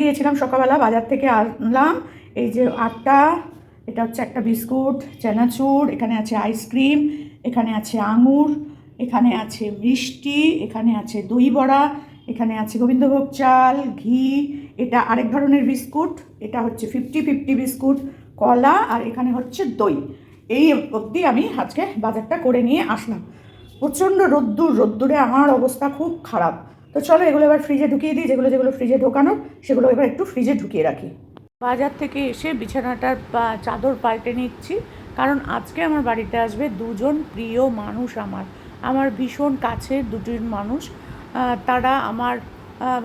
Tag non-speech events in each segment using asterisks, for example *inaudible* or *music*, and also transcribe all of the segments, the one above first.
গিয়েছিলাম সকালবেলা, বাজার থেকে আনলাম। এই যে আটটা, এটা হচ্ছে একটা বিস্কুট, চানাচুর, এখানে আছে আইসক্রিম, এখানে আছে আঙুর, এখানে আছে মিষ্টি, এখানে আছে দই বড়া, এখানে আছে গোবিন্দভোগ চাল, ঘি, এটা আরেক ধরনের বিস্কুট, এটা হচ্ছে ফিফটি ফিফটি বিস্কুট, কলা আর এখানে হচ্ছে দই। এই অবধি আমি আজকে বাজারটা করে নিয়ে আসলাম। প্রচণ্ড রোদ্দুর, রোদ্দুরে আমার অবস্থা খুব খারাপ। তো চলো এগুলো এবার ফ্রিজে ঢুকিয়ে দিই, যেগুলো যেগুলো ফ্রিজে ঢোকানোর সেগুলো এবার একটু ফ্রিজে ঢুকিয়ে রাখি। বাজার থেকে এসে বিছানাটার চাদর পাল্টে নিচ্ছি, কারণ আজকে আমার বাড়িতে আসবে দুজন প্রিয় মানুষ আমার। আমার ভীষণ কাছের দুজন মানুষ তারা আমার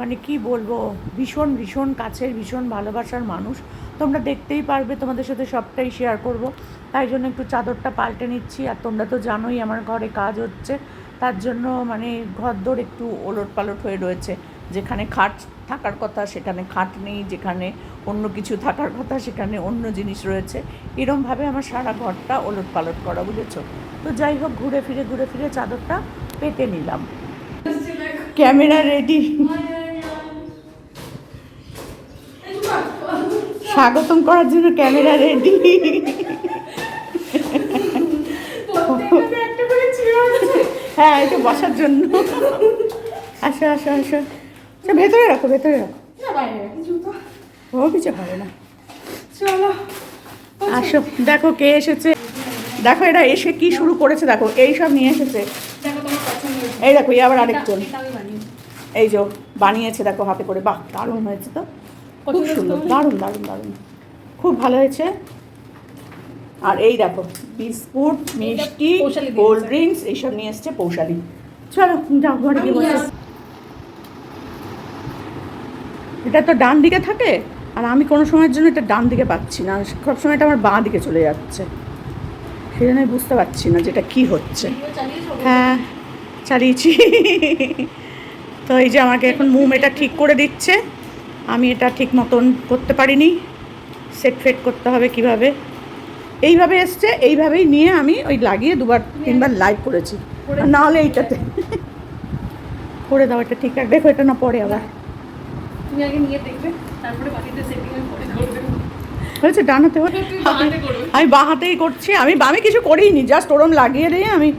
মানে কি বলব, ভীষণ ভীষণ কাছের, ভীষণ ভালোবাসার মানুষ। তোমরা দেখতেই পারবে, তোমাদের সাথে সবটাই শেয়ার করব। তাই জন্য একটু চাদরটা পাল্টে নিচ্ছি, আর তোমরা তো জানোই আমার ঘরে কাজ হচ্ছে। তার জন্য মানে ঘরদোর একটু ওলট পালট হয়ে রয়েছে। যেখানে খাট থাকার কথা, সেখানে খাট নেই, যেখানে অন্য কিছু থাকার কথা, সেখানে অন্য জিনিস রয়েছে। এরমভাবে আমার সারা ঘরটা ওলট পালট করা, বুঝেছ? তো যাই হোক, ঘুরে ফিরে ঘুরে ফিরে চাদরটা পেতে নিলাম। Camera ready. স্বাগতম করার জন্য ক্যামেরা রেডি। হ্যাঁ এটা বসার জন্য। আসো আসো আসো। আচ্ছা, ভেতরে রাখো ভেতরে রাখো। ও কিছু হবে না। চলো আসো দেখো কে এসেছে। দেখো এরা এসে কি শুরু করেছে দেখো এই সব নিয়ে এসেছে। এই দেখো এই আবার আরেকজন। এই যে বানিয়েছে দেখো হাতে করে। বাহ দারুণ হয়েছে তো। খুব সুন্দর দারুণ দারুণ দারুণ। খুব ভালো হয়েছে। আর এই দেখো বিস্কুট মিষ্টি কোল্ড ড্রিঙ্কস এইসব নিয়ে এসছে পৌশালি। চলো যাও ঘরে গিয়ে এটা তো ডান দিকে থাকে আর আমি কোনো সময়ের জন্য এটা ডান দিকে পাচ্ছি না। সব সময় এটা আমার বাঁ দিকে চলে যাচ্ছে। সেই জন্য আমি বুঝতে পারছি না যেটা কি হচ্ছে। হ্যাঁ চালিয়েছি। তো এই যে আমাকে এখন মুম এটা ঠিক করে দিচ্ছে। আমি এটা ঠিক মতন করতে পারিনি। সেট ফেট করতে হবে কীভাবে? এইভাবে এসছে এইভাবেই নিয়ে আমি ওই লাগিয়ে দুবার তিনবার লাইভ করেছি। করে- আর না হলে এইটাতে। করে দাও এটা ঠিক আছে দেখো এটা না পরে আবার। তুমি আগে নিয়ে দেখবে তারপরে বাকিটা সেটিং আমি হয়েছে ডানাতে হাতে করবে। আমি বাঁ হাতেই করছি। আমি আমি কিছু করিনি জাস্ট ওরম লাগিয়ে দিয়ে আমি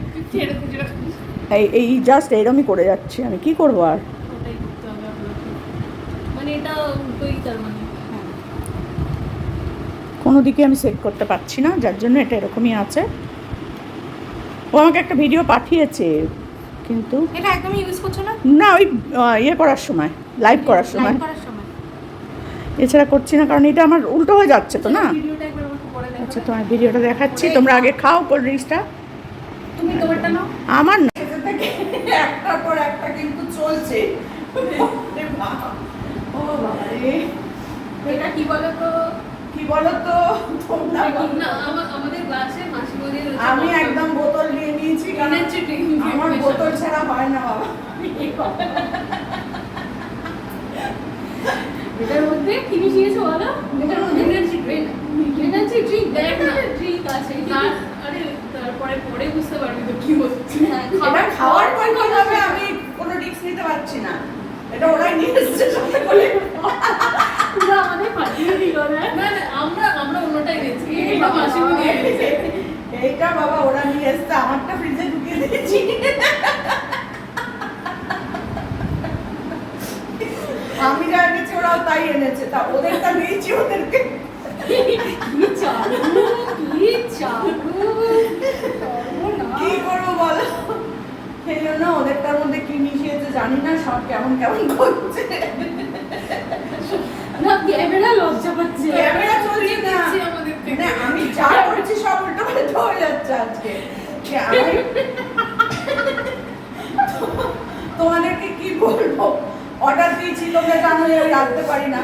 এই এই জাস্ট এইরমই করে যাচ্ছি। আমি কি করব আর? হবে। মানে এটা উল্টোই তার মানে কোনো দিকে আমি সেট করতে পারছি না যার জন্য এটা এরকমই আছে। ও আমাকে একটা ভিডিও পাঠিয়েছে কিন্তু এটা একদমই ইউজ করছ না? না ওই ইয়ে করার সময় লাইভ করার সময়। লাইভ করার সময়। এছাড়া করছি না কারণ এটা আমার উল্টো হয়ে যাচ্ছে তো না? ভিডিওটা একবার আমাকে পরে দেখো আচ্ছা তোমার ভিডিওটা দেখাচ্ছি তোমরা আগে খাও কোল্ড ড্রিঙ্কসটা তুমি তোমারটা নাও। আমার না। একটার পর একটা কিন্তু চলছে। ও বাবা রে এটা কি বলো তো বলো। তো তোমরা আমাদের ক্লাসে আমি একদম বোতল নিয়ে নিয়েছি আমার বোতল ছাড়া হয় না বাবা। এটার মধ্যে কি মিশিয়েছো বলো? এটার মধ্যে? এনার্জি ড্রিঙ্ক এনার্জি ড্রিঙ্ক দেখ না। ড্রিঙ্ক আছে। তার আরে তারপরে পরে বুঝতে পারবি তো কি হচ্ছে। এটা খাওয়ার পর আমি কোনো রিস্ক নিতে পারছি না এটা ওরাই নিয়ে এসেছে সাথে করে পুরো আমাদের পাঠিয়ে দিল না না না আমরা আমরা অন্যটাই দিয়েছি এটা মাসি দিয়ে দিয়েছে এইটা বাবা ওরা নিয়ে এসছে আমারটা ফ্রিজে ঢুকিয়ে দিয়েছি। আমি যা এনেছি ওরাও তাই এনেছে। তা ওদেরটা দিয়েছি ওদেরকে। কি চালু কি চালু কি করব বলো? সেই জন্য ওদেরটার মধ্যে কি মিশিয়েছে জানি না সব কেমন কেমন করছে। না ক্যামেরা লজ্জা পাচ্ছে। ক্যামেরা চলছে না। মানে আমি যা করছি সব উল্টো পাল্টা হয়ে যাচ্ছে আজকে। তোমাদেরকে কি বলব? অর্ডার দিয়েছি তোমরা জানো আমি রাখতে পারি না।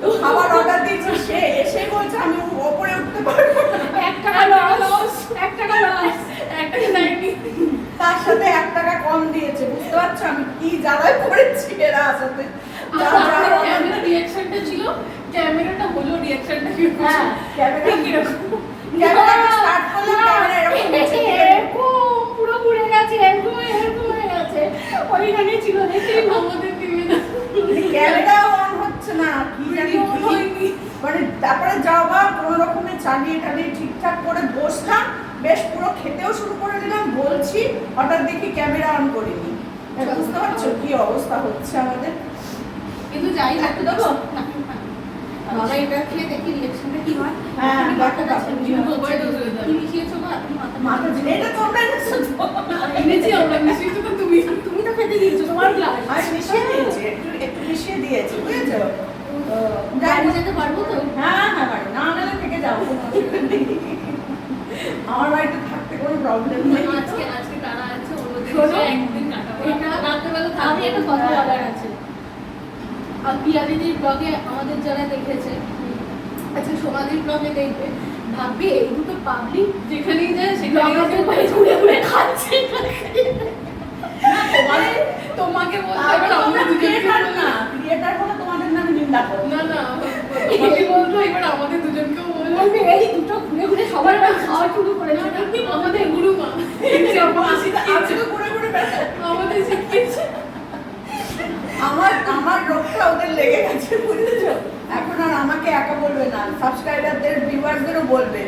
তো খাবার অর্ডার দিয়েছি সে এসে বলছে আমি ওপরে উঠতে পারব এক টাকা লস এক টাকা লস এক টাকা দেয়নি। তার সাথে এক টাকা কম দিয়েছে বুঝতে পারছ? আমি কি জ্বালায় পড়েছি এরা আসাতে? রিঅ্যাকশনটা ছিল? ক্যামেরাটা হলো রিঅ্যাকশনটা কি হ্যাঁ ক্যামেরা। কীরকম? ক্যামেরা স্টার্ট করলাম ক্যামেরা এরকম এরকম পুরো ঘুরে গেছে এরকম এরকম হয়ে গেছে। ওইখানে ছিল দেখি আমাদের টিভি ক্যামেরা অন হচ্ছে না কি জানি হয়নি। মানে তারপরে যাওয়া কোনো রকমে চালিয়ে টালিয়ে ঠিকঠাক করে বসলাম বেশ পুরো খেতেও শুরু করে দিলাম বলছি হঠাৎ দেখি ক্যামেরা অন করিনি। বুঝতে পারছ কি অবস্থা হচ্ছে আমাদের? কিন্তু যাই একটু দেবো? বাবা এটা খেয়ে দেখি রিঅ্যাকশনটা কি হয় হ্যাঁ, তুমি। হচ্ছে। কি মিশিয়েছো গো? এখন মাথা- এটা তো? *laughs* এনেছি আমরা মিশিয়েছো তো তুমি তুমি তো খেতে দিয়েছ তোমার গ্লাস আমি মিশিয়ে দিয়েছি একটু একটু মিশিয়ে দিয়েছি বুঝেছ। যেতে পারব তো হ্যাঁ হ্যাঁ না আনালে থেকে যাব। আমার বাড়িতে থাকতে কোনো প্রবলেম নেই আজকে আজকে তারা আছে ওদের একদিন কাটাবো এটা- রাত্রেবেলা আমি একটা কথা বলার আছে আর পিয়া দিদির ব্লগে আমাদের যারা দেখেছে আচ্ছা সোমাদির ব্লগে দেখবে ভাববে এই দুটো পাবলিক যেখানেই যায় সেখানে ঘুরে ঘুরে খাচ্ছে। তোমাকে বলতে আমাদের ক্রিয়েটার না ক্রিয়েটার হলে তোমাদের নামে নিন্দা করো। না না তোমাকে বলতো এবার আমাদের দুজনকেও বলবে। এই দুটো ঘুরে ঘুরে সবার খাওয়া শুরু করেছে আমাদের গুরুমা। আমি তো ঘুরে ঘুরে বেড়াই। আমাদের শিখিয়েছে। আমার আমার রোগটা ওদের লেগে গেছে বুঝেছ? এখন আর আমাকে একা বলবে না। সাবস্ক্রাইবারদের ভিউয়ারদেরও বলবে।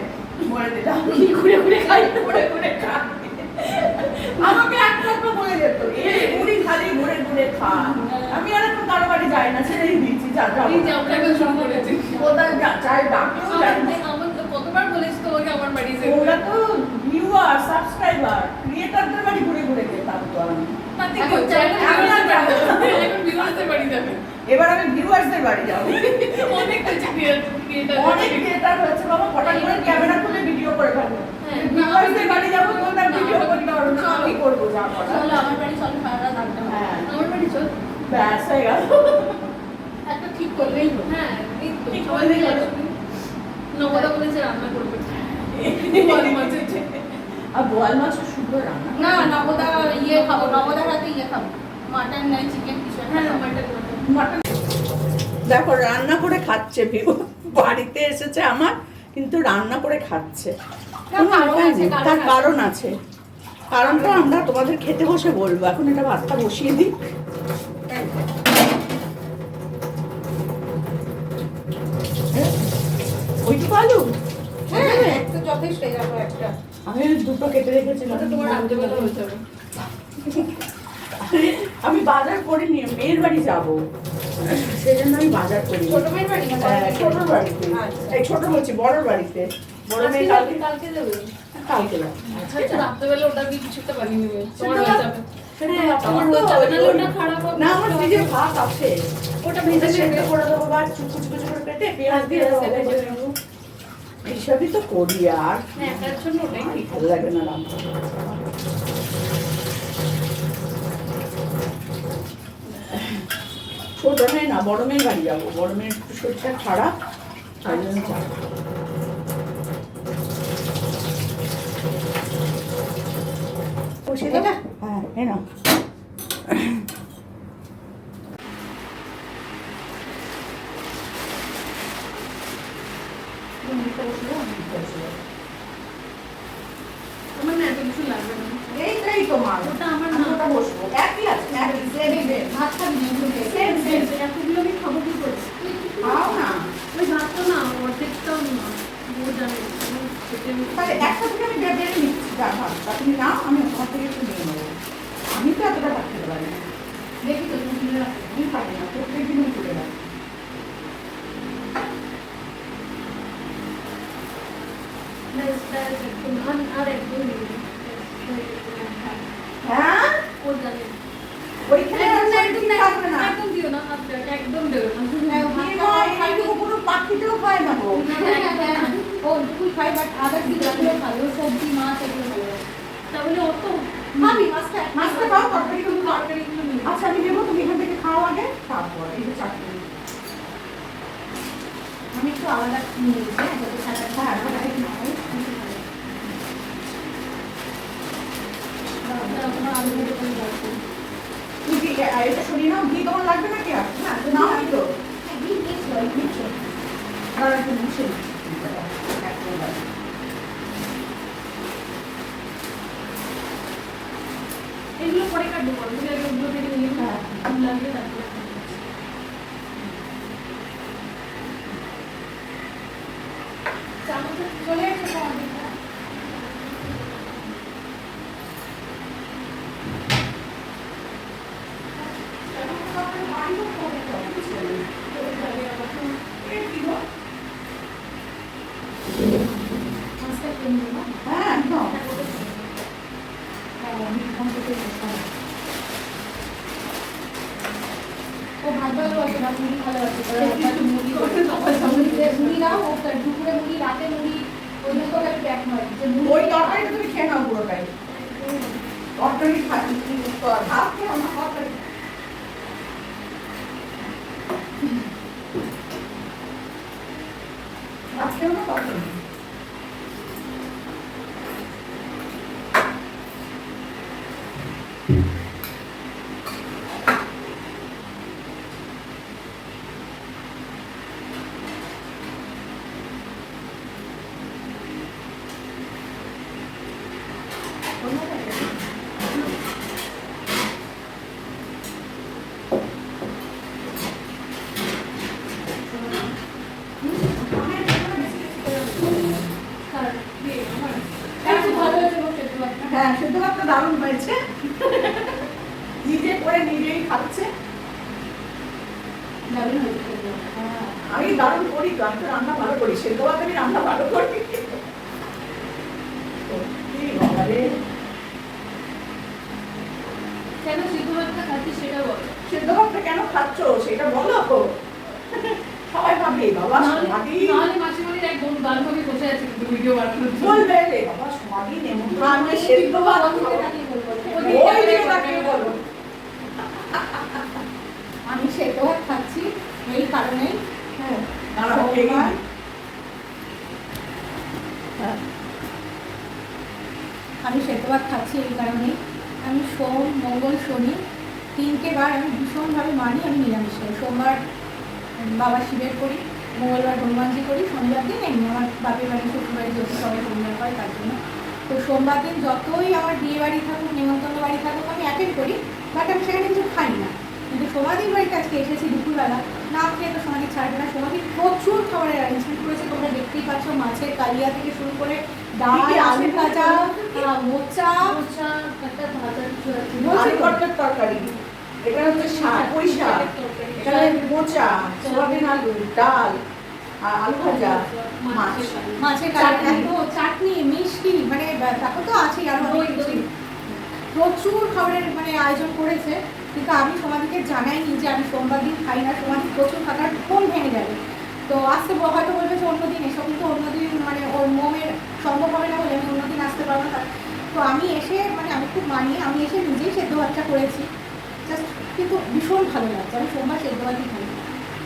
বলে দিলাম। কি ঘুরে ঘুরে খাই? ঘুরে ঘুরে খায়। আমাকে তো বলে যেত ঘুরি খালি ঘুরে ঘুরে খা। আমি আর এখন কারও বাড়ি যাই না ছেড়েই দিয়েছি যা যে কোথায় চাই ডাকলেও যাই কতবার বলেছি তোমাকে আমার বাড়ি যেতে। ওরা তো ভিউয়ার সাবস্ক্রাইবার ক্রিয়েটারদের বাড়ি ঘুরে ঘুরে যেতাম তো আমি তাতে এখন কি চাই- এখন এখন আর যাব না। এখন বিবাহের বাড়ি যাবে এবার আমি ভিউয়ার্সদের বাড়ি যাব। অনেক অনেক ক্রিয়েটার হয়েছে। বাবা হঠাৎ করে ক্যামেরা খুলে ভিডিও করে ফেলব হ্যাঁ। ভিউয়ার্সদের বাড়ি যাব তোমরা ভিডিও করতে পারো আমি করব যা চলো আমার বাড়ি চলো সারা রাত হ্যাঁ। আমার বাড়ি চল। ব্যাস হয়ে গেল। একটা ঠিক করলেই হ্যাঁ ঠিক করলেই হলো। নবদা বলেছে রান্না করবে। মাঝে আর বোয়াল মাছও সুন্দর রান্না। না নবদা ইয়ে খাব নবদার হাতে ইয়ে খাব। মাটন নাই চিকেন কিছু হ্যাঁ। মাটন দেখো রান্না করে খাচ্ছে ভিউ। বাড়িতে এসেছে আমার কিন্তু রান্না করে খাচ্ছে। তার কারণ আছে, কারণ তার কারণ আছে। কারণটা আমরা তোমাদের খেতে বসে বলব। এখন এটা ভাতটা বসিয়ে দিই। ওইটুকু আলু। হ্যাঁ একটা যথেষ্ট একটা। আমি দুটো কেটে রেখেছিলাম। তোমার রাত্রেবেলা হয়ে যাবে আমি বাজার করিনি মেয়ের বাড়ি যাব। সেই জন্য আমি বাজার করি। ছোট মেয়ের বাড়ি না হ্যাঁ, ছোট বাড়িতে? আচ্ছা। এই ছোট বলছি বড় বাড়িতে। বড় মেয়ে কালকে কালকে যাবে? কালকে যাবে। আচ্ছা রাত্রেবেলা ওটা বানিয়ে নেবে। তোমার সেটা হয়ে যাবে। হ্যাঁ না আমার ফ্রিজে ভাত আছে। ওটা ভেজে ভেজে সেদ্ধ করে দেবো বা করে কেটে পেঁয়াজ দিয়ে করে। এইসবই তো করি আর। হ্যাঁ ভালো লাগে না রান্না। ছোট মেয়ে না বড় মেয়ের বাড়ি যাব। বড় মেয়ের শরীরটা খারাপ তাই জন্য যাব। হ্যাঁ এ না আমার না এত কিছু লাগবে না এইটাই তোমার ওটা আমার আমি না ওটা বসবো একই আছে একই সেম সেম ভাত খাবি না এগুলো খেয়ে। Same, same. এতগুলো আমি খাব কি করে খাও না ওই ভাতটা না অর্ধেকটাও না ও জানে আমি খেতে তাহলে একটা থেকে আমি বেড়ে বেড়ে নিচ্ছি যা ভাতটা তুমি নাও আমি তোমার থেকে একটু নিয়ে নেব আমি তো এতটা ভাত খেতে পারি না দেখি তো তুমি তুলে রাখো আমি পারি না প্রত্যেক দিন আমি তুলে রাখি ব্যাস, ব্যাস, একদম। আর- আর একদম নেই। হ্যাঁ ও জানে। ওইখানে একদম না, আর একদম কি না, থাকবে না একদম দিও না, হাত দেও, একদম দেও না। হ্যাঁ, মা, এইটুকু কোনো পাখিতেও খায় না গো হ্যাঁ, হ্যাঁ, হ্যাঁ। ও ওইটুকুই খায়, but other জিনিসগুলো খায়। ও সবজি, মাছ এগুলো খায় না। তাহলে অত খাবি মাছটা মাছটা খাও, তরকারিগুলো খাও। তরকারিগুলো নিয়ে। আচ্ছা আমি দেবো তুমি এখান থেকে খাও আগে তারপর এই যে চাটনি। আমি একটু আলাদা নিয়ে নিই, হ্যাঁ, যাতে সাদা হ্যাঁ। না হয়, খাবে। আলু আহ, এটা সরিয়ে নাও ঘি তোমার লাগবে নাকি আর তো নাও তো হ্যাঁ, ঘি দিয়েছি, অল্প দিয়েছি। একটু মুছে এগুলো পরে কাটবো বলো, এগুলো থেকে নিয়ে লাগবে তারপরে কাটবো। মুড়ি ভালো আছে একটু মুড়ি মুড়ি মুড়ি নাও ও দুপুরে মুড়ি রাতে মুড়ি ওই তরকারিটা তুমি খেয়ে নাও পুরোটাই। তরকারি ভাত খেয়ে আমার তরকারি ভাত খেয়ে না তরকারি একটু ভালো হয়েছে বলতে একটু হ্যাঁ সেদ্ধ ভাতটা দারুণ হয়েছে নিজে করে নিজেই খাচ্ছে দারুণ হয়েছে হ্যাঁ আমি দারুণ করি তো আমি তো রান্না ভালো করি সেদ্ধ ভাত আমি রান্না ভালো করি সত্যি বাবা রে। কেন সিদ্ধ ভাতটা খাচ্ছি সেটা বল সেদ্ধ ভাতটা কেন খাচ্ছ সেটা বলো তো সবাই ভাবে বাবা সমাধি নাহলে মাসিমণির এক বোন বান্ধবী বসে আছে কিন্তু ভিডিও বানানোর জন্য বলবে রে বাবা সমাধি নেমন্তন্ন করে সেদ্ধ ভাত খাও। ওই দিকে তাকিয়ে বলো আমি ভাত খাচ্ছি এই কারণেই। হ্যাঁ। হ্যাঁ। আমি সেদ্ধ ভাত খাচ্ছি এই কারণেই। আমি সোম মঙ্গল শনি তিনটে বার আমি ভীষণভাবে মানি আমি নিরামিষ খাই। সোমবার বাবা শিবের করি মঙ্গলবার হনুমানজি করি শনিবার দিন এমনি আমার বাপের বাড়ি শ্বশুর বাড়ি যেহেতু সবাই শনিবার হয় তার জন্য। তো সোমবার দিন যতই আমার বিয়ে বাড়ি থাকুক নিমন্ত্রণ বাড়ি থাকুক আমি অ্যাটেন্ড করি বাট আমি সেখানে কিছু খাই না। কিন্তু সমাধির বাড়িতে আজকে এসেছি দুপুরবেলা। না খেয়ে তো সমাধি ছাড়বে না। সমাধি প্রচুর খাবারের অ্যারেঞ্জমেন্ট করেছে। তোমরা দেখতেই পাচ্ছ মাছের কালিয়া থেকে শুরু করে ডাল কি কি আছে? আলু ভাজা মোচা। মোচা একটা ভাজা কিছু আছে? আলু পটলের তরকারি। এটা হচ্ছে শাক পুঁই শাক। এখানে মোচা সোয়াবিন আলু ডাল আর আলু ভাজা মাছ। মাছের কালিয়া। এত চাটনি মিষ্টি মানে তারপর তো আছেই আরও প্রচুর খাবারের মানে আয়োজন করেছে। কিন্তু আমি সমাধিকে জানাইনি যে আমি সোমবার দিন খাই না সমাধি প্রচুর খাবার ফোন ভেঙে যাবে। তো আসতে হয়তো বলবে যে অন্যদিন এসব কিন্তু অন্যদিন মানে ওর মোমের সম্ভব হবে না বলে আমি অন্যদিন আসতে পারব না। তো আমি এসে মানে আমি খুব মানি আমি এসে নিজেই সেদ্ধ ভাতটা করেছি। জাস্ট কিন্তু ভীষণ ভালো লাগছে আমি সোমবার সেদ্ধ ভাতই খাই।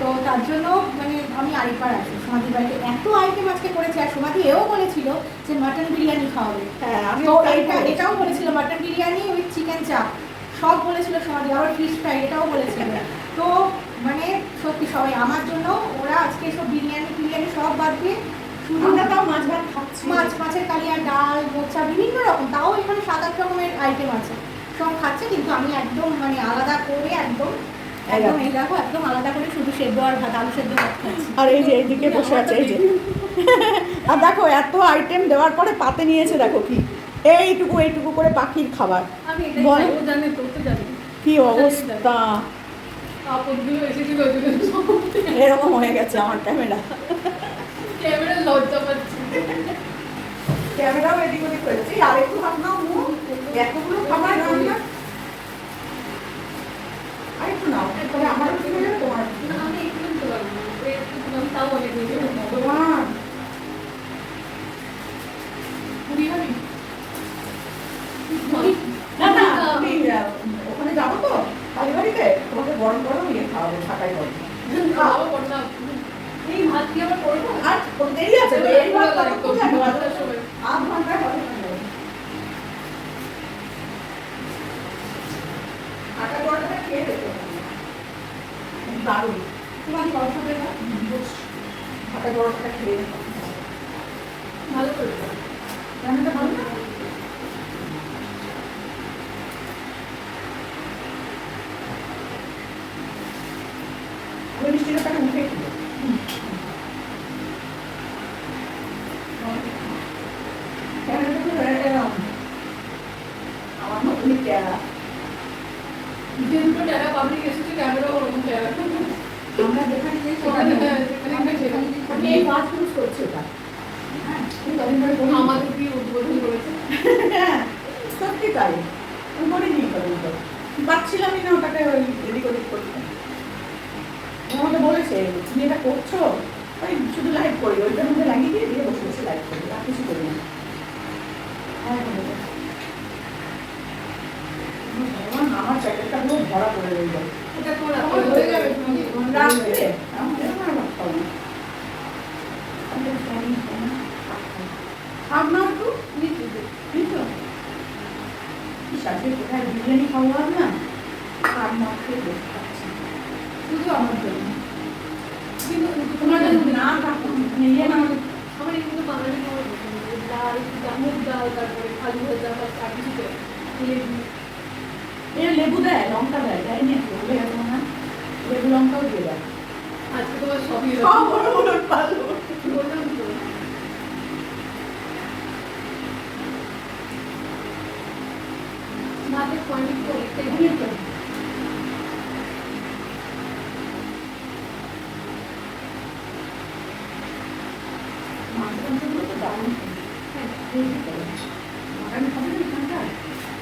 তো তার জন্য মানে আমি আরেকবার আসি। সমাধি বাড়িতে এত আইটেম আজকে করেছে আর সমাধি এও বলেছিল যে মাটন বিরিয়ানি খাওয়াবে। হ্যাঁ তো এটা এটাও বলেছিল মাটন বিরিয়ানি উইথ চিকেন চাপ সব বলেছিল সমাধি আবার ফিশ ফ্রাই এটাও বলেছিল। তো মানে সত্যি সবাই আমার জন্য ওরা আজকে সব বিরিয়ানি বিরিয়ানি সব বাদ দিয়ে শুধু তাও মাছ ভাত খাচ্ছি। মাছ মাছের কালিয়া ডাল মোচা বিভিন্ন রকম তাও এখানে সাত আট রকমের আইটেম আছে। সব খাচ্ছে কিন্তু আমি একদম মানে আলাদা করে একদম একদম এই দেখো একদম আলাদা করে শুধু সেদ্ধ আর ভাত আলু সেদ্ধ আর এই যে এইদিকে বসে আছে এই যে। *laughs* আর দেখো এত আইটেম দেওয়ার পরে পাতে নিয়েছে দেখো কি। এইটুকু এইটুকু করে পাখির খাবার। বল। কি অবস্থা? এরকম হয়ে গেছে আমার ক্যামেরা। ক্যামেরা লজ্জা পাচ্ছি। ক্যামেরাও এদিক ওদিক হয়েছে আর একটু মুখ। এতগুলো খাবার রান্না। আর একটু নাও আমারও হয়ে তোমার আমি একটু তাও অনেক। না না আমি ওখানে যাব তো তোমাকে গরম গরম ইয়ে খাওয়াবো করব? আটা খেয়ে দারুণ খেয়ে ভালো করে ভালো না ওই মিষ্টিটা তাকে মুখে খেলো ক্যামেরাটা তো এরকম। আমার মতনই প্যারা যে দুটো ট্যারা পাবলিক এসেছে ক্যামেরা ওরকম ট্যারা আমরা যেখানে যাই সেখানে সেখানে হ্যাঁ, সেখানে আমরা সেখানে আমি এই ফার্স্ট ইউজ করছি ওটা হ্যাঁ আমি কদিন ধরে করি। আমাদের দিয়ে উদ্বোধন করেছে হ্যাঁ সত্যি তাই আমি করিনি কদিন ধরে পাচ্ছিলামই না ওটাকে ওই এদিক ওদিক করতে আমাদের করছ ওই শুধু লাইভ করি ওইটার মধ্যে লাগিয়ে দিয়ে দিয়ে বসে বসে লাইভ করি আর কিছু করি না হ্যাঁ, হ্যাঁ, হ্যাঁ। ভগবান, আমার জ্যাকেটটা পুরো ভরা পড়ে রইল এটা তোমার হয়ে যাবে তুমি রাখবে আমার কোথায় বিরিয়ানি খাওয়া না? আর না খেয়ে বসে থাকছি শুধু আমার জন্য। কিন্তু তোমার জন্য না থাকো নিয়ে না। আমার কিন্তু বাঙালি ডাল মুগ ডাল তারপরে আলু ভাজা বা কিছু এ লেবু দেয় লঙ্কা দেয় দেয় নি বলে গেল না লেবু লঙ্কাও দিয়ে দেয়। আজকে তোমার সবই সব বড় বড় পালো। বললাম তো। ভাতের কোয়ান্টিটি অনেকটাই অনেক তো। মাছ মাংসগুলো তো দারুণ। হ্যাঁ, করে। মাটন খাবে না?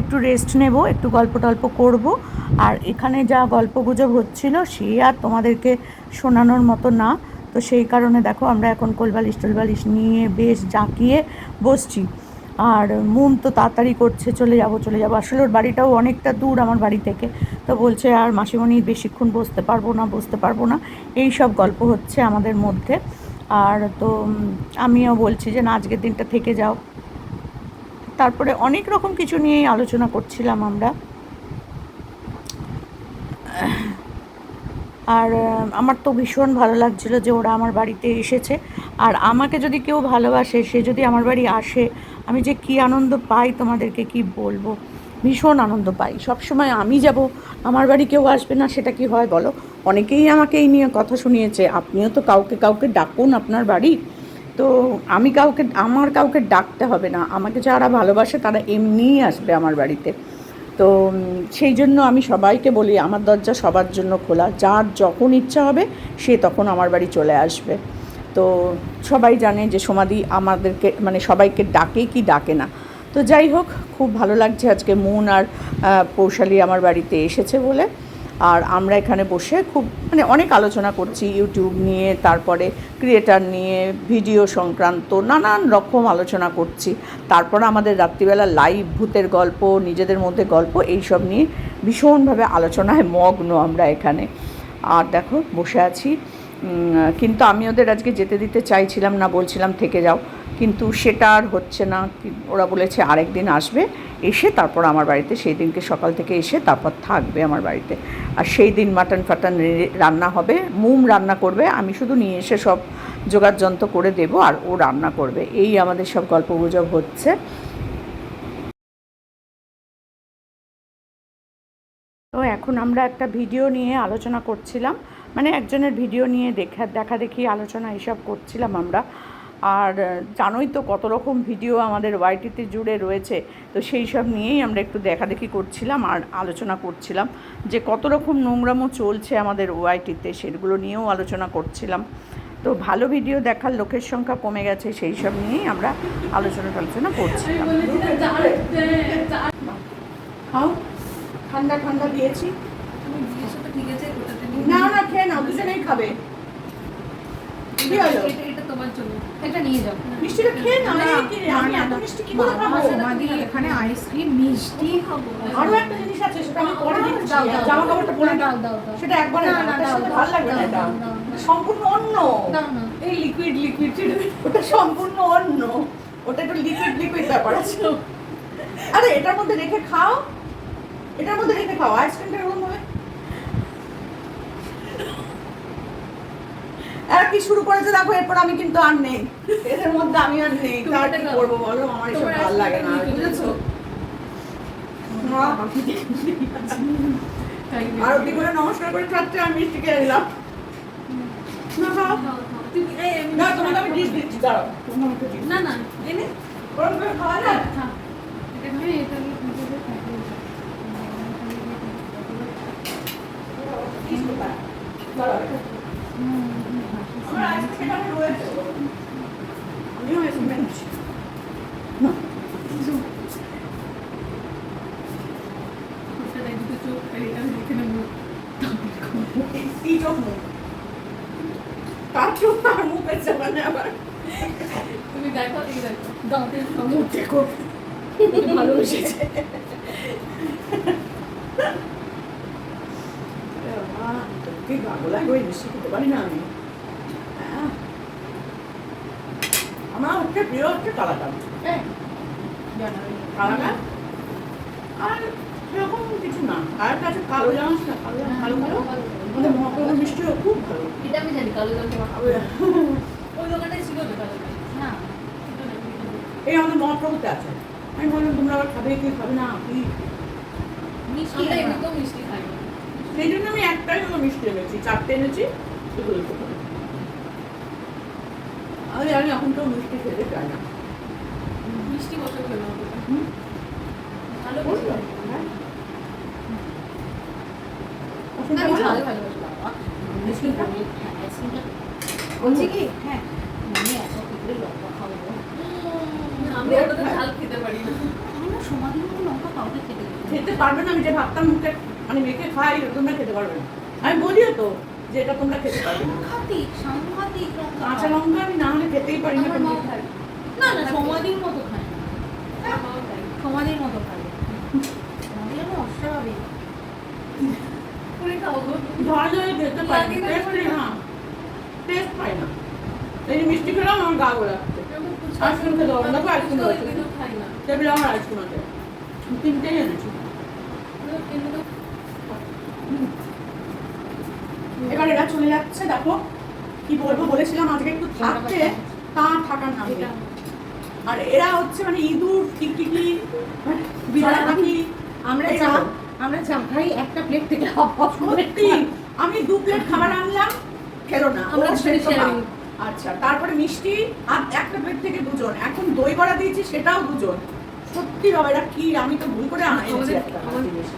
একটু রেস্ট নেব, একটু গল্প টল্প করব। আর এখানে যা গল্প গুজব হচ্ছিল সে আর তোমাদেরকে শোনানোর মতো না। তো সেই কারণে দেখো আমরা এখন কোলবালিশ টোলবালিশ নিয়ে বেশ জাঁকিয়ে বসছি। আর মন তো তাড়াতাড়ি করছে, চলে যাব চলে যাব। আসলে ওর বাড়িটাও অনেকটা দূর আমার বাড়ি থেকে। তো বলছে আর মাসিমণি বেশিক্ষণ বসতে পারব না, বসতে পারব না। এই সব গল্প হচ্ছে আমাদের মধ্যে। আর তো আমিও বলছি যে, না, আজকের দিনটা থেকে যাও। তারপরে অনেক রকম কিছু নিয়েই আলোচনা করছিলাম আমরা। আর আমার তো ভীষণ ভালো লাগছিল যে ওরা আমার বাড়িতে এসেছে। আর আমাকে যদি কেউ ভালোবাসে, সে যদি আমার বাড়ি আসে, আমি যে কী আনন্দ পাই তোমাদেরকে কি বলব? ভীষণ আনন্দ পাই। সবসময় আমি যাব, আমার বাড়ি কেউ আসবে না, সেটা কি হয় বলো? অনেকেই আমাকে এই নিয়ে কথা শুনিয়েছে। আপনিও তো কাউকে কাউকে ডাকুন আপনার বাড়ি। তো আমি কাউকে, আমার কাউকে ডাকতে হবে না। আমাকে যারা ভালোবাসে তারা এমনিই আসবে আমার বাড়িতে। তো সেই জন্য আমি সবাইকে বলি, আমার দরজা সবার জন্য খোলা। যার যখন ইচ্ছা হবে, সে তখন আমার বাড়ি চলে আসবে। তো সবাই জানে যে সমাধি আমাদেরকে মানে সবাইকে ডাকে কি ডাকে না। তো যাই হোক, খুব ভালো লাগছে আজকে মন আর পৌশালী আমার বাড়িতে এসেছে বলে। আর আমরা এখানে বসে খুব মানে অনেক আলোচনা করছি ইউটিউব নিয়ে, তারপরে ক্রিয়েটার নিয়ে, ভিডিও সংক্রান্ত, নানান রকম আলোচনা করছি। তারপর আমাদের রাত্রিবেলা লাইভ ভূতের গল্প, নিজেদের মধ্যে গল্প, এইসব নিয়ে ভীষণভাবে আলোচনায় মগ্ন আমরা এখানে। আর দেখো, বসে আছি। কিন্তু আমি ওদের আজকে যেতে দিতে চাইছিলাম না, বলছিলাম থেকে যাও। কিন্তু সেটা আর হচ্ছে না ওরা বলেছে আরেক দিন আসবে, এসে তারপর আমার বাড়িতে, সেই দিনকে সকাল থেকে এসে তারপর থাকবে আমার বাড়িতে। আর সেই দিন মাটন ফাটন রান্না হবে, মুম রান্না করবে, আমি শুধু নিয়ে এসে সব জোগাড় যন্ত্র করে দেব আর ও রান্না করবে। এই আমাদের সব গল্প গুজব হচ্ছে। তো এখন আমরা একটা ভিডিও নিয়ে আলোচনা করছিলাম মানে একজনের ভিডিও নিয়ে দেখা দেখা দেখি, আলোচনা এসব করছিলাম আমরা। আর জানোই তো কত রকম ভিডিও আমাদের ওয়াইটিতে জুড়ে রয়েছে তো সেই সব নিয়েই আমরা একটু দেখাদেখি করছিলাম আর আলোচনা করছিলাম যে কত রকম নোংরামো চলছে আমাদের ওয়াইটিতে সেগুলো নিয়েও আলোচনা করছিলাম। তো ভালো ভিডিও দেখার লোকের সংখ্যা কমে গেছে সেই সব নিয়েই আমরা আলোচনা টালোচনা করছিলাম। খাও। ঠান্ডা ঠান্ডা দিয়েছি। না না খেয়ে নাও দুজনেই খাবে। কি হলো? এটা এটা তোমার জন্য। এটা নিয়ে যাও। মিষ্টিটা খেয়ে না, এই কি রে, আমি এত মিষ্টি কি করে খাব? আমাদের এখানে আইসক্রিম মিষ্টি। খাব আরও একটা জিনিস আছে সেটা আমি পরে দিচ্ছি দাও, দাও, জামা কাপড়টা পরে দাও, দাও দাও, দাও। সেটা একবারে না, না, ভালো লাগবে এটা। সম্পূর্ণ অন্য। এই লিকুইড লিকুইড ওটা সম্পূর্ণ অন্য। ওটা একটু লিকুইড লিকুইড ব্যাপার আছে। আরে এটার মধ্যে রেখে খাও। এটার মধ্যে রেখে খাও। আইসক্রিমটা এরকম হবে। আর কি শুরু করেছে দেখো এরপর আমি কিন্তু আর নেই। এদের মধ্যে আমি আর নেই। তার কি করব বলো? আমার এসব ভালো লাগে না বুঝেছ? Thank আর কি করে নমস্কার করে খাচ্ছে আমি মিষ্টি খেয়ে নিলাম না। না তোমাকে আমি ডিশ দিচ্ছি দাঁড়াও। না না। এনে গরম করে খাওয়া কোথায়? দাঁড়াও, এটা- আমার আইসক্রিম এখানে রয়েছে। আমিও আইসক্রিম এনেছি। না, ওটা এই দুটো চোখ, আর এটা আমি এখানে মুখ। এই কি চোখ মুখ? কার চোখ আর মুখের সামনে আবার তুমি দেখো, দাঁতের মুখ দেখো তুমি ভালোবেসেছে। কি ভালো লাগে ওই মিষ্টি খেতে পারি না আমি। হ্যাঁ। আমার হচ্ছে প্রিয় হচ্ছে কালাকান হ্যাঁ। আর সেরকম কিছু না। আর কাছে কালো জামাস না? কালো জাম- আমাদের মহাপ্রভু মিষ্টিও খুব ভালো। এটা আমি জানি, কালো জাম ওই দোকানটায় ছিল তো কালো জাম। না এটা না, এটা না। এই আমাদের মহাপ্রভুতে আছে। আমি বললাম তোমরা আবার খাবে কি? খাবে না? কি? না। সেই জন্য আমি একটাই হলো মিষ্টি এনেছি চারটে এনেছি একটু আমি এখন কেউ মিষ্টি খেতে চায় না। মিষ্টি বসে খেলো হুম? ভালো বুঝলো? মিষ্টি। হ্যাঁ। না, আমি পছন্দ ঝাল করো? ভালোবাসি বাবা। আইসক্রিমটা হ্যাঁ আইসক্রিমটা বলছি কি হ্যাঁ মানে এত করে লঙ্কা খাব আমি ঝাল খেতে পারি না। আমরা সমাধির লঙ্কা কাউকে খেতে খেতে পারবে না আমি যে ভাবতাম মুখে মানে মেখে খাই তোমরা খেতে পারবে না। আমি বলিও তো যে এটা তোমরা খেতে পারবে সাংঘাতিক সাংঘাতিক কাঁচা লঙ্কা আমি না হলে খেতেই পারি না। না না সমাধির মতো। সমাধির মতো সমাধি অস্বাভাবিক। খেতে পারি না। টেস্ট করে। না। টেস্ট পাই না। এই মিষ্টি খেলাম আমার গা ফুচকা আইসক্রিম খেতে পারব না, আমি আইসক্রিম ফুচকা খাব। ওইদিনও খাই না। টেবিলে আমার আইসক্রিম আছে। তিনটেই এনেছি। এবার এরা চলে যাচ্ছে দেখো কি বলব বলেছিলাম আজকে একটু থাকতে তা থাকার। এটা। আর এরা হচ্ছে মানে ইঁদুর টিকটিকি বিড়াল পাখি আমরা আমরা খাই একটা প্লেট থেকে আমি দু প্লেট খাবার আনলাম খেলো না। আমরা আচ্ছা তারপরে মিষ্টি আর একটা প্লেট থেকে দুজন। এখন দই বড়া দিয়েছি সেটাও দুজন। সত্যি বাবা এটা কি? আমি তো ভুল করে আনাইছি একটা জিনিস।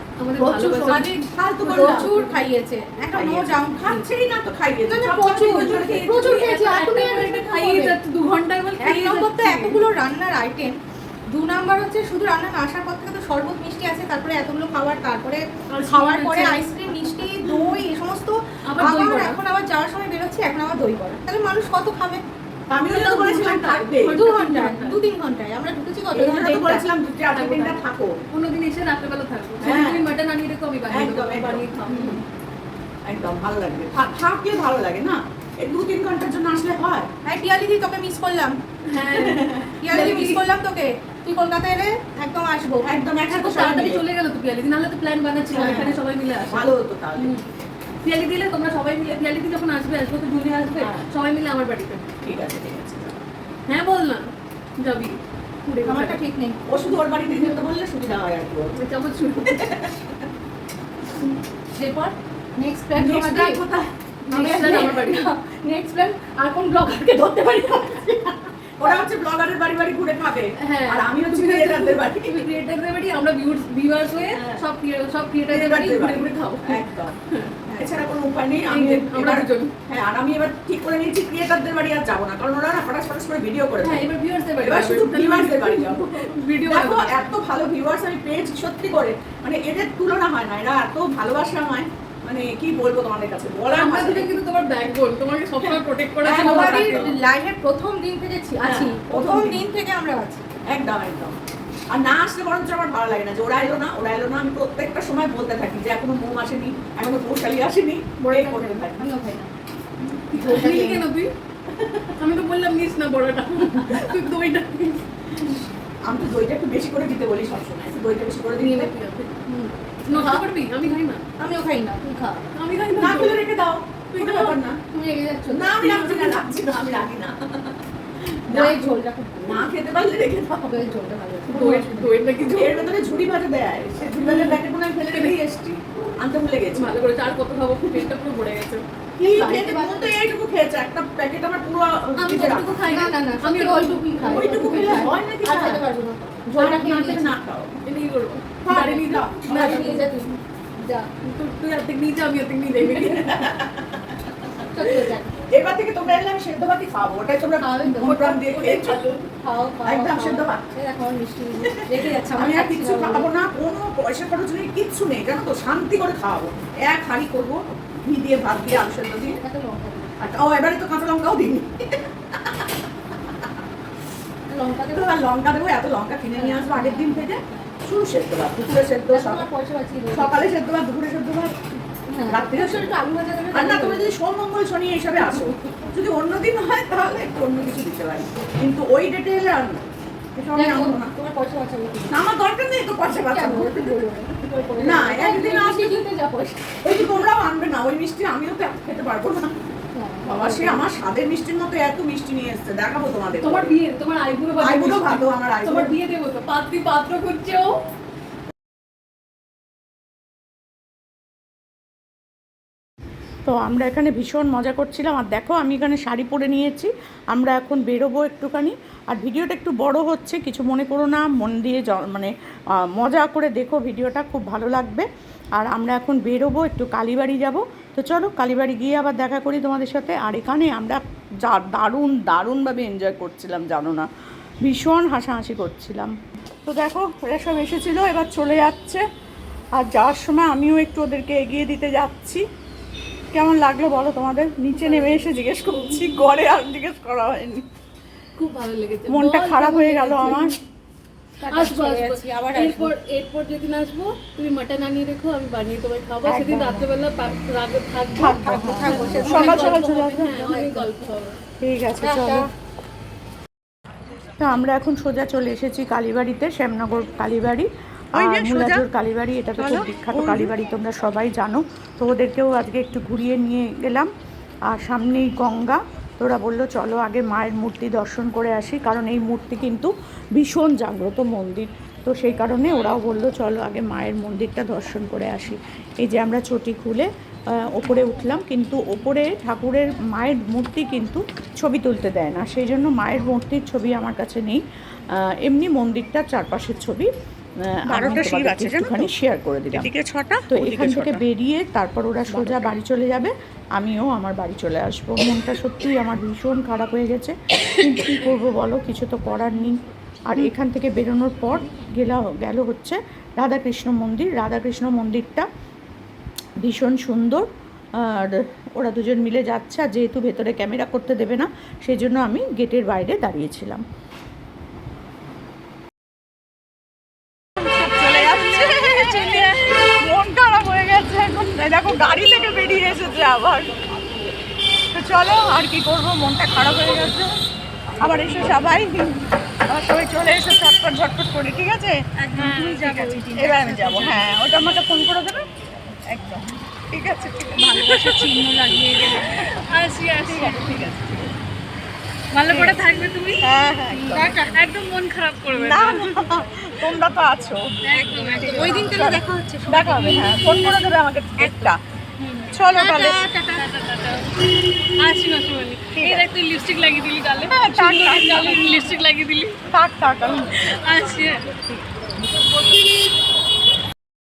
প্রচুর খাইয়েছে। একটা নো। খাচ্ছেই তো খাইয়েছে। প্রচুর, প্রচুর আর তুমি খাইয়ে যাচ্ছে, দু ঘণ্টার মধ্যে এক নম্বর তো এতগুলো রান্নার আইটেম দু নাম্বার হচ্ছে শুধু রান্না না আসার তো শরবত মিষ্টি আছে তারপরে এতগুলো খাবার তারপরে খাওয়ার পরে আইসক্রিম মিষ্টি দই এই সমস্ত। এখন আবার যাওয়ার সময় বেরোচ্ছি এখন আবার দই করা তাহলে মানুষ কত খাবে? আমিও তো বলেছিলাম দু ঘন্টায় দু তিন ঘন্টায় আমরা ঢুকেছি কত? এই জন্য তো দেড়টা। বলেছিলাম দু চার দিনটা থাকো কোনোদিন এসে রাত্রেবেলা থাকব। হ্যাঁ। তুমি মাটন আনিয়ে রেখো আমি বানিয়ে একদম বানিয়ে ভালো লাগবে থাকলে ভালো লাগে না? দু তিন ঘণ্টার জন্য আসলে হয়? হ্যাঁ টিয়ালিদি তোকে মিস করলাম। হ্যাঁ। টিয়ালিদি মিস করলাম তোকে। তুই কলকাতা এলে একদম আসব। একদম একসাথে তাড়াতাড়ি চলে গেল তো পিয়ালি নাহলে তো প্ল্যান বানাচ্ছিলাম হ্যাঁ। এখানে সবাই মিলে আসব। ভালো হতো তাহলে। পিয়ালি দিলে তোমরা সবাই মিলে পিয়ালি দি যখন আসবে আসবে তো জুলি আসবে হ্যাঁ। সবাই মিলে আমার বাড়িতে। ঠিক আছে ঠিক আছে। হ্যাঁ বল না। যাবি। আমারটা ঠিক নেই। ও শুধু ওর বাড়িতে যেতে বললে সুবিধা হয় আর কি ওর। শুরু এরপর? নেক্সট প্ল্যান কোথায়? Next plan আমার বাড়ি। নেক্সট প্ল্যান আর কোন ব্লগারকে ধরতে পারি? ওরা হচ্ছে ব্লগারের বাড়ি বাড়ি ঘুরে খাবে। হ্যাঁ। আর আমি হচ্ছে ক্রিয়েটারদের বাড়ি। *laughs* ক্রিয়েটারদের বাড়ি আমরা ভিউয়ার্স হয়ে হ্যাঁ। সব সব ক্রিয়েটারদের বাড়ি ঘুরে ঘুরে খাব। একদম। এছাড়া কোনো উপায় নেই আমি আমরা দুজন। হ্যাঁ আর আমি এবার ঠিক করে নিয়েছি ক্রিয়েটারদের বাড়ি আর যাব না কারণ ওরা না ফটাস ফটাস করে ভিডিও করে হ্যাঁ এবার ভিউয়ার্সদের বাড়ি এবার শুধু ভিউয়ার্সদের বাড়ি যাব। ভিডিও দেখো এত ভালো ভিউয়ার্স আমি পেয়েছি সত্যি করে। মানে এদের তুলনা হয় না এরা এত ভালোবাসা আমায়। মানে কি বলব তোমাদের কাছে? বলার আমরা কিন্তু তোমার ব্যাকবোন তোমাকে সবসময় প্রোটেক্ট করার হ্যাঁ, জন্য। থাকি। লাইভের প্রথম দিন থেকে হ্যাঁ, আছি। প্রথম প্রথম দিন। থেকে আমরা আছি। একদম একদম। আর না আসলে বরঞ্চ আমার ভালো লাগে না যে ওরা এলো না ওরা এলো না আমি প্রত্যেকটা সময় বলতে থাকি যে এখনও মোম আসেনি এখনও পৌশালি আসেনি বড় করতে থাকি। কেন তুই? আমি তো বললাম নিস না বড়টা। তুই দইটা নিস। আমি তো দইটা একটু বেশি করে দিতে বলি সবসময়। দইটা বেশি করে। নষ্ট করবি? আমি খাই না। আমিও খাই না। তুই খা। আমি খাই না। না ফেলে রেখে দাও। তুই কোনো ব্যাপার না। তুমি এগিয়ে যাচ্ছ। না আমি রাখছি না রাখছি না আমি রাখি না। না, দইয়ের ঝোলটা না খেতে পারলে রেখে দাও। দইয়ের ঝোলটা ভালো আছে। দইয়ের নাকি ঝোল। ভেতরে ঝুড়ি ভাজা দেয়। সে ঝুড়ি ভাজার প্যাকেট মনে ফেলে রেখেই এসছি। আনতে ভুলে গেছি। ভালো করেছে আর কত খাব পেটটা পুরো ভরে গেছে। কি খেতে বানানো- তো এইটুকু খেয়েছে একটা প্যাকেট আমার পুরো আমি ফ্রিজে খাই না, না, না, আমি ওইটুকুই খাই ওইটুকু খেলে খাই। হয় নাকি আর খেতে পারব না। ঝোলটা ঝোলটা কি আনতে না খাও এটা কি করব। খাও, নিয়ে যাও। খাও। নিয়ে যা। তুই যা তুই- তুই হাতে নিয়ে যা আমি হাতে নিয়ে যাই। চল চল যা এবার থেকে তোমরা এলে আমি সেদ্ধ ভাতই খাব ওটাই তোমরা দিয়ে খেয়ে চলো একদম সেদ্ধ ভাত। আমি আর কিচ্ছু না। খাব না কোনো পয়সা খরচ নেই কিচ্ছু নেই জানো তো শান্তি করে খাওয়াবো। এক হাঁড়ি করব ঘি দিয়ে ভাত দিয়ে আলু সেদ্ধ দিয়ে। আচ্ছা, ও এবারে তো কাঁচা লঙ্কাও দিইনি। লঙ্কা দেবো? লঙ্কা দেবো এত লঙ্কা কিনে নিয়ে আসব আগের দিন থেকে। শুরু সেদ্ধ ভাত দুপুরে সেদ্ধ সকাল- সেদ্ধ ভাত দুপুরে সেদ্ধ ভাত। হ্যাঁ। আর না তুমি যদি সোম মঙ্গল শনি হিসাবে আসো যদি অন্য দিন হয় তাহলে একটু অন্য কিছু দিতে পারি। কিন্তু ওই ডেটে এলে আর না। আমার দরকার নেই তো পয়সা? বাঁচাবো। না। একদিন তুমি খেতে কিনতে যা ওই যে তোমরাও আনবে না ওই মিষ্টি আমিও তো খেতে পারব না। বাবা সে আমার স্বাদের মিষ্টির মতো এত মিষ্টি নিয়ে এসছে দেখাবো তোমাদের তোমার বিয়ে তোমার আইবুড়ো আইবুড়ো ভালো আমার আইবুড়ো। তোমার বিয়ে দেবো তো পাত্রী পাত্র করছে ও তো আমরা এখানে ভীষণ মজা করছিলাম। আর দেখো, আমি এখানে শাড়ি পরে নিয়েছি। আমরা এখন বেরোবো একটুখানি। আর ভিডিওটা একটু বড় হচ্ছে, কিছু মনে করো না। মন দিয়ে মানে মজা করে দেখো ভিডিওটা, খুব ভালো লাগবে। আর আমরা এখন বেরোবো, একটু কালীবাড়ি যাব। তো চলো, কালীবাড়ি গিয়ে আবার দেখা করি তোমাদের সাথে। আর এখানে আমরা যা, দারুণ, দারুণভাবে এনজয় করছিলাম, জানো না। ভীষণ হাসাহাসি করছিলাম। তো দেখো ওরা সব এসেছিল, এবার চলে যাচ্ছে। আর যাওয়ার সময় আমিও একটু ওদেরকে এগিয়ে দিতে যাচ্ছি। কেমন লাগল বলো তোমাদের? নিচে নেমে এসে জিজ্ঞেস করছি ঘরে আর জিজ্ঞেস করা হয়নি। খুব ভালো লেগেছে। মনটা খারাপ হয়ে গেল আমার। আসব আসব। আবার এরপর এরপর যেদিন আসব তুমি মাটন আনিয়ে রেখো আমি বানিয়ে তোমায় খাব সেদিন রাত্রেবেলা থাকব। থাকব, থাকব থাকব। সেদিন সকাল সকাল চলে হবে, অনেক গল্প হবে। ঠিক আছে চলো। তো আমরা এখন সোজা চলে এসেছি কালীবাড়িতে শ্যামনগর কালীবাড়ি। মুলাজোর কালীবাড়ি এটা তো খুব বিখ্যাত কালীবাড়ি তোমরা সবাই জানো। তো ওদেরকেও আজকে একটু ঘুরিয়ে নিয়ে গেলাম। আর সামনেই গঙ্গা। তোরা বলল চলো আগে মায়ের মূর্তি দর্শন করে আসি। কারণ এই মূর্তি কিন্তু ভীষণ জাগ্রত মন্দির। তো সেই কারণে ওরাও বলল চলো আগে মায়ের মন্দিরটা দর্শন করে আসি। এই যে আমরা চটি খুলে ওপরে উঠলাম কিন্তু ওপরে ঠাকুরের মায়ের মূর্তি কিন্তু ছবি তুলতে দেয় না। সেই জন্য মায়ের মূর্তির ছবি আমার কাছে নেই। এমনি মন্দিরটার চারপাশের ছবি। বারোটা শিব আছে একটুখানি শেয়ার করে দিলাম। ছটা তো এখান থেকে বেরিয়ে তারপর ওরা সোজা বাড়ি চলে যাবে আমিও আমার বাড়ি চলে আসব। মনটা সত্যিই আমার ভীষণ খারাপ হয়ে গেছে। কিন্তু কী করব বলো কিছু তো করার নেই। আর এখান থেকে বেরোনোর পর গেলা গেল হচ্ছে রাধাকৃষ্ণ মন্দির। রাধাকৃষ্ণ মন্দিরটা ভীষণ সুন্দর। আর ওরা দুজন মিলে যাচ্ছে আর যেহেতু ভেতরে ক্যামেরা করতে দেবে না সেই জন্য আমি গেটের বাইরে দাঁড়িয়েছিলাম চলে যাচ্ছে মন খারাপ হয়ে গেছে এখন এই দেখো গাড়ি থেকে বেরিয়ে এসেছে আবার তো চলো আর কি করব? মনটা খারাপ হয়ে গেছে। আবার এসে সবাই। আবার সবাই চলে এসে ঝটপট ঝটপট করে ঠিক আছে? এবার আমি যাব হ্যাঁ ওটা আমাকে ফোন করে দেবে? একদম ঠিক আছে। ভালোবাসার চিহ্ন লাগিয়ে গেলে আসি আসি। ঠিক আছে ভালো করে থাকবে তুমি? হ্যাঁ হ্যাঁ একদম। মন খারাপ করবে না। তোমরা তো আছো। একদম ওই দিন তাহলে দেখা হচ্ছে দেখা হবে হ্যাঁ ফোন করে দেবে আমাকে একটা। চলো তাহলে। তুই লিপস্টিক লাগিয়ে দিলি গালে হ্যাঁ, লিপস্টিক লাগিয়ে দিলি। থাক থাক আসি।